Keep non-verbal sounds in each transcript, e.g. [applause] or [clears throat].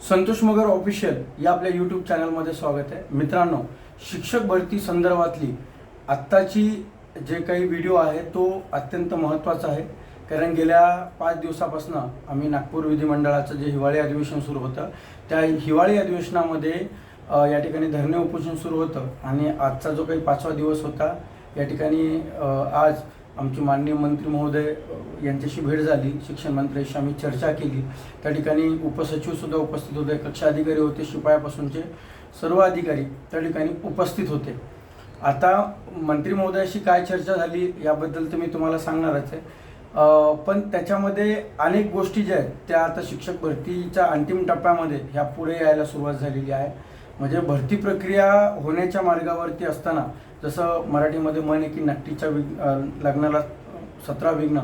संतोष मगर official या आपल्या YouTube चॅनलमध्ये स्वागत आहे. मित्रांनो शिक्षक भरती संदर्भातली आत्ताची जे काही व्हिडिओ आहे तो अत्यंत महत्त्वाचा आहे. कारण गेल्या पाच दिवसापासून आम्ही नागपूर विधिमंडळाचं जे हिवाळी अधिवेशन सुरू होतं त्या हिवाळी अधिवेशनामध्ये या ठिकाणी धरणे उपोषण सुरू होतं. आणि आजचा जो काही पाचवा दिवस होता या ठिकाणी आज आमचे माननीय मंत्री महोदय यांच्याशी भेट झाली. शिक्षण मंत्र्यांशी आम्ही चर्चा केली. त्या ठिकाणी उपसचिवसुद्धा उपस्थित होते. कक्षा अधिकारी होते. शिपायापासूनचे सर्व अधिकारी त्या ठिकाणी उपस्थित होते. आता मंत्री महोदयाशी काय चर्चा झाली याबद्दल तर मी तुम्हाला सांगणारच आहे. पण त्याच्यामध्ये अनेक गोष्टी ज्या आहेत त्या आता शिक्षक भरतीच्या अंतिम टप्प्यामध्ये ह्या पुढे यायला सुरुवात झालेली आहे. म्हणजे भरती प्रक्रिया होण्याच्या मार्गावरती असताना जसं मराठीमध्ये म्हण आहे की नक्कीच्या विघ्न लग्नाला सतरा विघ्न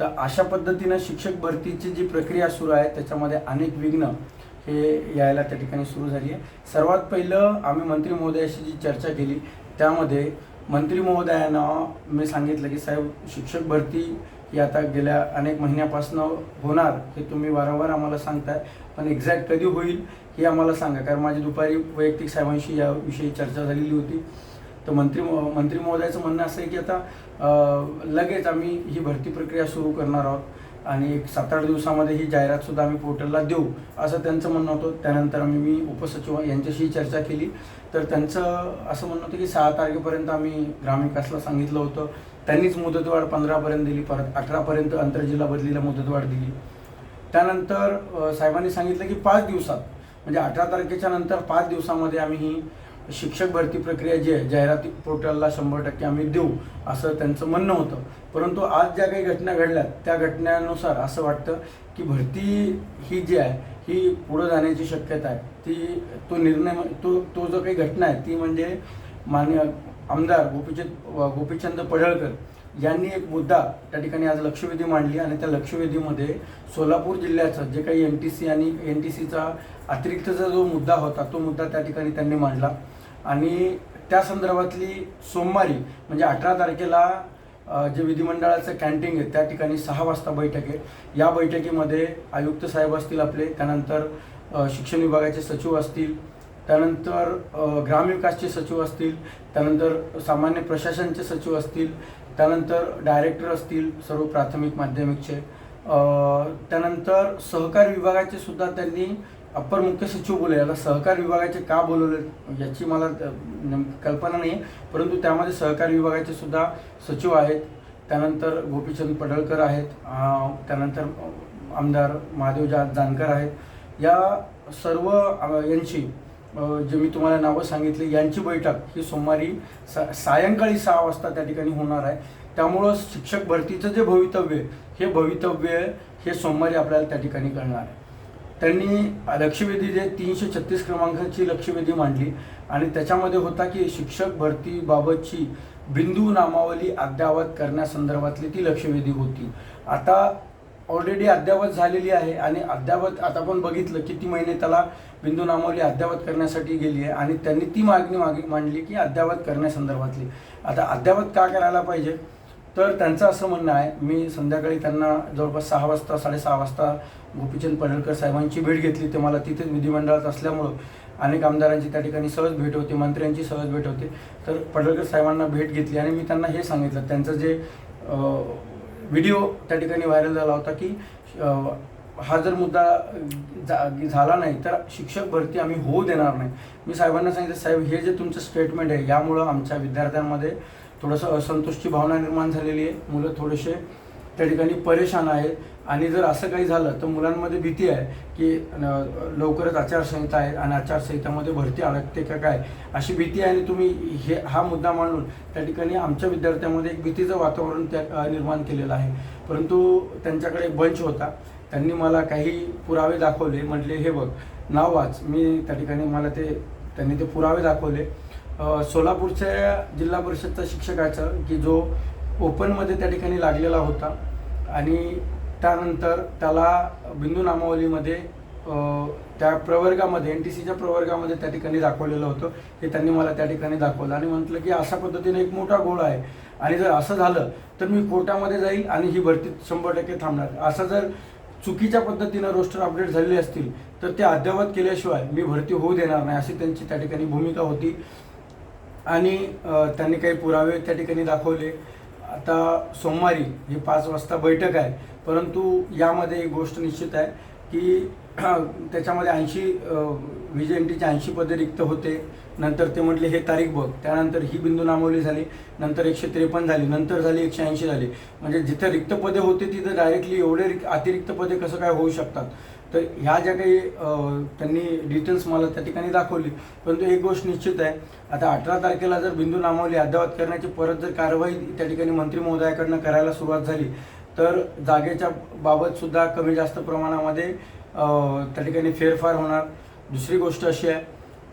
तर अशा पद्धतीनं शिक्षक भरतीची जी प्रक्रिया सुरू आहे त्याच्यामध्ये अनेक विघ्न हे यायला त्या ठिकाणी सुरू झाली आहे. सर्वात पहिलं आम्ही मंत्री महोदयाशी जी चर्चा केली त्यामध्ये मंत्री महोदयांना मी सांगितलं की साहेब शिक्षक भरती ही आता गेल्या अनेक महिन्यापासून होणार हे तुम्ही वारंवार आम्हाला सांगताय. पण एक्झॅक्ट कधी होईल हे आम्हाला सांगा. कारण माझी दुपारी वैयक्तिक साहेबांशी याविषयी चर्चा झालेली होती. तर मंत्री मंत्री महोदयाचं म्हणणं असं आहे की आता लगेच आम्ही ही भरती प्रक्रिया सुरू करणार आहोत. आणि एक सात आठ दिवसामध्ये ही जाहिरातसुद्धा आम्ही पोर्टलला देऊ असं त्यांचं म्हणणं होतं. त्यानंतर आम्ही मी उपसचिव यांच्याशी चर्चा केली. तर त्यांचं असं म्हणणं होतं की सहा तारखेपर्यंत आम्ही ग्रामविकासला सांगितलं होतं. त्यांनीच मुदतवाढ पंधरापर्यंत दिली परत अठरापर्यंत आंतरजिल्हा बदलीला मुदतवाढ दिली. त्यानंतर साहेबांनी सांगितलं की पाच दिवसात म्हणजे अठरा तारखेच्या नंतर पाच दिवसामध्ये आम्ही ही शिक्षक भरती प्रक्रिया जी आहे जाहिराती पोर्टलला शंभर टक्के आम्ही देऊ असं त्यांचं म्हणणं होतं. परंतु आज ज्या काही घटना घडल्यात त्या घटनेनुसार असं वाटतं की भरती ही जी आहे ही पुढं जाण्याची शक्यता आहे. ती तो निर्णय तो तो जो काही घटना आहे ती म्हणजे मान्य आमदार गोपीचंद गोपीचंद पडळकर यांनी एक मुद्दा त्या ठिकाणी आज लक्षवेधी मांडली आणि त्या लक्षवेधीमध्ये सोलापूर जिल्ह्याचं जे काही एन टी सी आणि एन टी सीचा अतिरिक्तचा जो मुद्दा होता तो मुद्दा त्या ठिकाणी त्यांनी मांडला. आणि त्या संदर्भातली सोमवारी म्हणजे अठरा तारखेला जे विधिमंडळाचं कॅन्टीन आहे त्या ठिकाणी सहा वाजता बैठक आहे. या बैठकीमध्ये आयुक्त साहेब असतील आपले त्यानंतर शिक्षण विभागाचे सचिव असतील त्यानंतर ग्रामविकासचे सचिव असतील त्यानंतर सामान्य प्रशासनचे सचिव असतील त्यानंतर डायरेक्टर असतील सर्व प्राथमिक माध्यमिकचे. त्यानंतर सहकार विभागाचे सुद्धा त्यांनी अप्पर मुख्य सचिव बोलले. आता सहकार विभागाचे का बोलवले याची मला कल्पना नाही परंतु त्यामध्ये सहकार विभागाचे सुद्धा सचिव आहेत. त्यानंतर गोपीचंद पडळकर आहेत. त्यानंतर आमदार महादेव जा जानकर आहेत. या सर्व यांची जे मी तुम्हाला नावं सांगितली यांची बैठक ही सोमवारी सा सायंकाळी सहा वाजता त्या ठिकाणी होणार आहे. त्यामुळं शिक्षक भरतीचं जे भवितव्य हे भवितव्य हे सोमवारी आपल्याला त्या ठिकाणी कळणार आहे. त्यांनी लक्षवेधी जे तीनशे छत्तीस क्रमांकाची लक्षवेधी मांडली आणि त्याच्यामध्ये होता की शिक्षक भरतीबाबतची बिंदू नामावली अद्ययावत करण्यासंदर्भातली ती लक्षवेधी होती. आता ऑलरेडी अद्ययावत झालेली आहे आणि अद्ययावत आता आपण बघितलं किती महिने त्याला बिंदू नामावली अद्ययावत करण्यासाठी गेली आहे आणि त्यांनी ती मागणी मागे मांडली की अद्ययावत करण्यासंदर्भातली. आता अद्ययावत का करायला पाहिजे? तर त्यांचं असं म्हणणं आहे मी संध्याकाळी त्यांना जवळपास सहा वाजता साडेसहा वाजता गोपीचंद पडळकर साहेबांची भेट घेतली. ते मला तिथेच विधिमंडळात असल्यामुळं अनेक आमदारांची त्या ठिकाणी सहज भेट होती मंत्र्यांची सहज भेट होती. तर पडळकर साहेबांना भेट घेतली आणि मी त्यांना हे सांगितलं. त्यांचं जे व्हिडिओ त्या ठिकाणी व्हायरल झाला होता की हा जर मुद्दा जा- झाला नाही तर शिक्षक भरती आम्ही होऊ देणार नाही. मी साहेबांना सांगितलं साहेब हे जे तुमचं स्टेटमेंट आहे यामुळं आमच्या विद्यार्थ्यांमध्ये थोडंसं असंतोषची भावना निर्माण झालेली आहे. मुलं थोडेसे त्या ठिकाणी परेशान आहेत. आणि जर असं काही झालं तर मुलांमध्ये भीती आहे की लवकरच आचारसंहिता आहे आणि आचारसंहितामध्ये भरती अडकते का काय? अशी भीती आहे आणि तुम्ही हे हा मुद्दा मांडून त्या ठिकाणी आमच्या विद्यार्थ्यामध्ये एक भीतीचं वातावरण त्या निर्माण केलेलं आहे. परंतु त्यांच्याकडे एक बंच होता. त्यांनी मला काही पुरावे दाखवले. म्हटले हे बघ नाव वाच. मी त्या ठिकाणी मला ते त्यांनी ते पुरावे दाखवले. सोलापूरच्या जिल्हा परिषदचा शिक्षकाचा की जो ओपनमध्ये त्या ठिकाणी लागलेला होता. आणि त्यानंतर त्याला बिंदू नामावलीमध्ये त्या प्रवर्गामध्ये एन टी सीच्या प्रवर्गामध्ये त्या ठिकाणी दाखवलेलं होतं. हे त्यांनी मला त्या ठिकाणी दाखवलं. आणि म्हटलं की अशा पद्धतीने एक मोठा गोळ आहे. आणि जर असं झालं तर मी कोर्टामध्ये जाईल आणि ही भरती शंभर टक्के थांबणार. असं जर चुकीच्या पद्धतीनं रोस्टर अपडेट झालेले असतील तर ते अद्ययावत केल्याशिवाय मी भरती होऊ देणार नाही अशी त्यांची त्या ठिकाणी भूमिका होती. आणि त्यांनी काही पुरावे त्या ठिकाणी दाखवले. आता सोमवारी ही पाच वाजता बैठक आहे परंतु यामध्ये एक गोष्ट निश्चित आहे की [clears throat] त्याच्यामध्ये ऐंशी व्ही जे एन टीचे ऐंशी पदे रिक्त होते. नंतर ते म्हटले हे तारीख बघ. त्यानंतर ही बिंदू नामवली झाली. नंतर एकशे त्रेपन्न झाली. नंतर झाली एकशे ऐंशी झाली. म्हणजे जिथे रिक्त पदे होते तिथे डायरेक्टली एवढे अतिरिक्त पदे कसं काय होऊ शकतात? तर ह्या ज्या काही त्यांनी डिटेल्स मला त्या ठिकाणी दाखवली परंतु एक गोष्ट निश्चित आहे आता अठरा तारखेला जर बिंदू नामावली अद्ययावत करण्याची परत जर कारवाई त्या ठिकाणी मंत्री महोदयाकडनं करायला सुरुवात झाली तर जागेच्या बाबत सुद्धा कमी जास्त प्रमाणामध्ये त्या ठिकाणी फेरफार होणार. दुसरी गोष्ट अशी आहे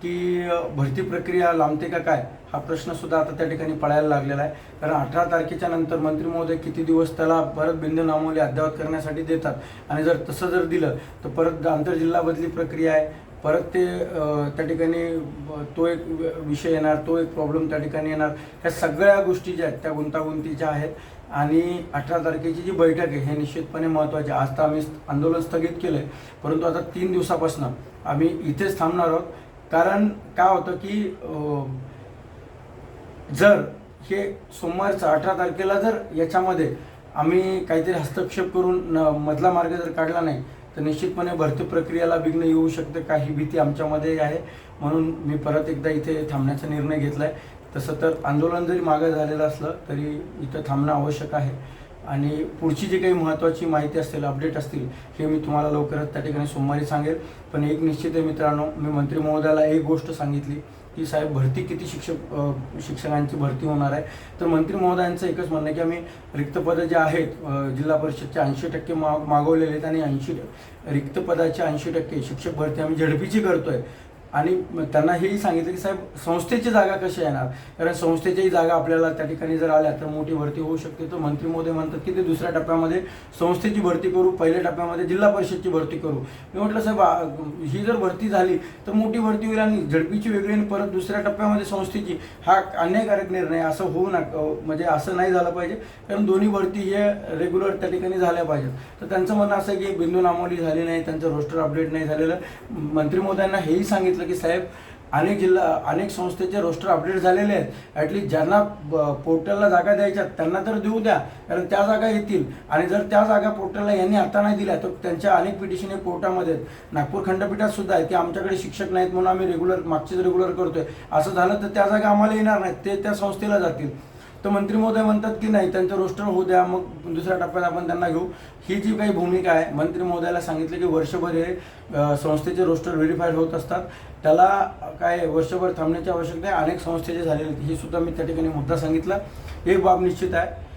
की भरती प्रक्रिया लांबते का काय? हा प्रश्न सुद्धा आता त्या ठिकाणी पळायला लागलेला आहे. कारण अठरा तारखेच्या नंतर मंत्री महोदय किती दिवस त्याला परत बिंदू नामवली अद्ययावत करण्यासाठी देतात? आणि जर तसं जर दिलं तर परत आंतरजिल्हा बदली प्रक्रिया आहे. परत ते त्या ठिकाणी तो एक विषय येणार तो एक प्रॉब्लेम त्या ठिकाणी येणार. ह्या सगळ्या गोष्टी ज्या आहेत त्या गुंतागुंतीच्या आहेत आणि अठरा तारखेची जी बैठक आहे हे निश्चितपणे महत्त्वाची आहे. आज तर आम्ही आंदोलन स्थगित केलं आहे परंतु आता तीन दिवसापासून आम्ही इथेच थांबणार आहोत. कारण काय होतं की जर हे सोमवारचं अठरा तारखेला जर याच्यामध्ये आम्ही काहीतरी हस्तक्षेप करून न- मधला मार्ग जर काढला नाही तर निश्चितपणे भरती प्रक्रियेला विघ्न येऊ शकतं. काही भीती आमच्यामध्ये आहे. म्हणून मी परत एकदा इथे थांबण्याचा निर्णय घेतला आहे तसं तर आंदोलन जरी मागं झालेलं असलं तरी इथं थांबणं आवश्यक आहे. आणि पुढची जी काही महत्त्वाची माहिती असतील अपडेट असतील हे मी तुम्हाला लवकरच त्या ठिकाणी सोमवारी सांगेल. पण एक निश्चित आहे मित्रांनो मी मंत्री महोदयाला एक गोष्ट सांगितली. की साहेब भरती किती शिक्षक शिक्षकांची भरती होणार आहे? तर मंत्री महोदयांचं एकच म्हणणं आहे की आम्ही रिक्त पदं जे आहेत जिल्हा परिषदचे ऐंशी टक्के मा मागवलेले आहेत आणि ऐंशी रिक्त पदाचे ऐंशी टक्के शिक्षक भरती आम्ही झडपीची करतोय. आणि त्यांना हेही सांगितलं की साहेब संस्थेची जागा कशी येणार? कारण संस्थेच्याही जागा आपल्याला त्या ठिकाणी जर आल्या तर मोठी भरती होऊ शकते. तर मंत्री महोदय म्हणतात की ते दुसऱ्या टप्प्यामध्ये संस्थेची भरती करू पहिल्या टप्प्यामध्ये जिल्हा परिषदची भरती करू. मी म्हटलं साहेब ही जर भरती झाली तर मोठी भरती होईल आणि झडपीची वेगळी आणि परत दुसऱ्या टप्प्यामध्ये संस्थेची. हा अन्यायकारक निर्णय असं होऊ नका म्हणजे असं नाही झालं पाहिजे. कारण दोन्ही भरती हे रेग्युलर त्या ठिकाणी झाल्या पाहिजेत. तर त्यांचं म्हणणं असं की बिंदू नामोली झाली नाही त्यांचं रोस्टर अपडेट नाही झालेलं. मंत्री महोदयांना हेही सांगितलं की साहेब अनेक जिल्हा अनेक संस्थेचे रोस्टर अपडेट झालेले आहेत. ॲटलीस्ट ज्यांना पोर्टलला जागा द्यायच्या त्यांना तर देऊ द्या. कारण त्या जागा येतील. आणि जर त्या जागा पोर्टलला यांनी आता नाही दिल्या तर त्यांच्या अनेक पिटिशन हे कोर्टामध्ये आहेत. नागपूर खंडपीठात सुद्धा आहे की आमच्याकडे शिक्षक नाहीत म्हणून आम्ही रेग्युलर मागचेच रेग्युलर करतोय. असं झालं तर त्या जागा आम्हाला येणार नाहीत. ते त्या संस्थेला जातील. तर मंत्री महोदय म्हणतात की नाही त्यांचं रोस्टर होऊ द्या मग दुसऱ्या टप्प्यात आपण त्यांना घेऊ. ही जी काही भूमिका आहे मंत्री महोदयाला सांगितलं की वर्षभर हे संस्थेचे रोस्टर व्हेरीफाईड होत असतात. त्याला काय वर्षभर थांबण्याची आवश्यकता आहे? अनेक संस्थेचे झालेले हे सुद्धा मी त्या ठिकाणी मुद्दा सांगितला. एक बाब निश्चित आहे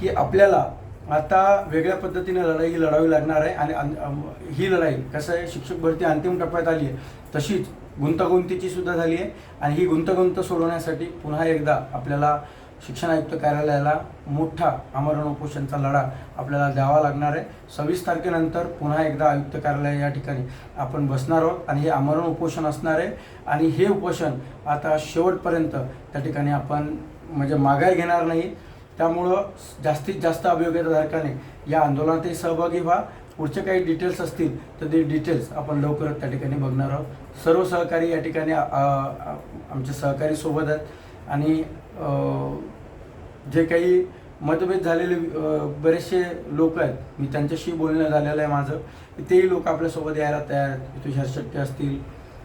की आपल्याला आता वेगळ्या पद्धतीने लढाई लढावी लागणार आहे आणि ही लढाई कसं आहे? शिक्षक भरती अंतिम टप्प्यात आली आहे तशीच गुंतागुंतीची सुद्धा झाली आहे. आणि ही गुंतागुंत सोडवण्यासाठी पुन्हा एकदा आपल्याला शिक्षण आयुक्त कार्यालयाला मोठा आमरण उपोषणचा लढा आपल्याला द्यावा लागणार आहे. सव्वीस तारखेनंतर पुन्हा एकदा आयुक्त कार्यालय या ठिकाणी आपण बसणार आहोत आणि हे आमरण उपोषण असणार आहे. आणि हे उपोषण आता शेवटपर्यंत त्या ठिकाणी आपण म्हणजे माघार घेणार नाही. त्यामुळं जास्तीत जास्त अभियोग्यताधारकाने या आंदोलनातही सहभागी व्हा. पुढचे काही डिटेल्स असतील तर ते डिटेल्स आपण लवकरच त्या ठिकाणी बघणार आहोत. सर्व सहकारी या ठिकाणी आमचे सहकारी सोबत आहेत. आणि जे काही मतभेद झालेले बरेचसे लोक आहेत मी त्यांच्याशी बोलणं झालेलं आहे माझं. तेही लोक आपल्यासोबत यायला तयार आहेत. तुषार शेट्टी असतील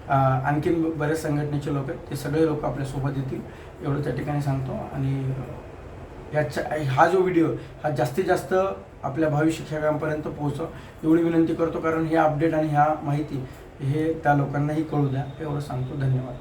आणखीन बरेच संघटनेचे लोक आहेत. ते सगळे लोक आपल्यासोबत येतील. एवढं त्या ठिकाणी सांगतो. आणि ह्याच्या हा जो व्हिडिओ हा जास्तीत जास्त आपल्या भावी शिक्षकांपर्यंत पोहोचव एवढी विनंती करतो कारण हे अपडेट आणि ह्या माहिती हे त्या लोकांनाही कळू द्या. एवढं सांगतो. धन्यवाद.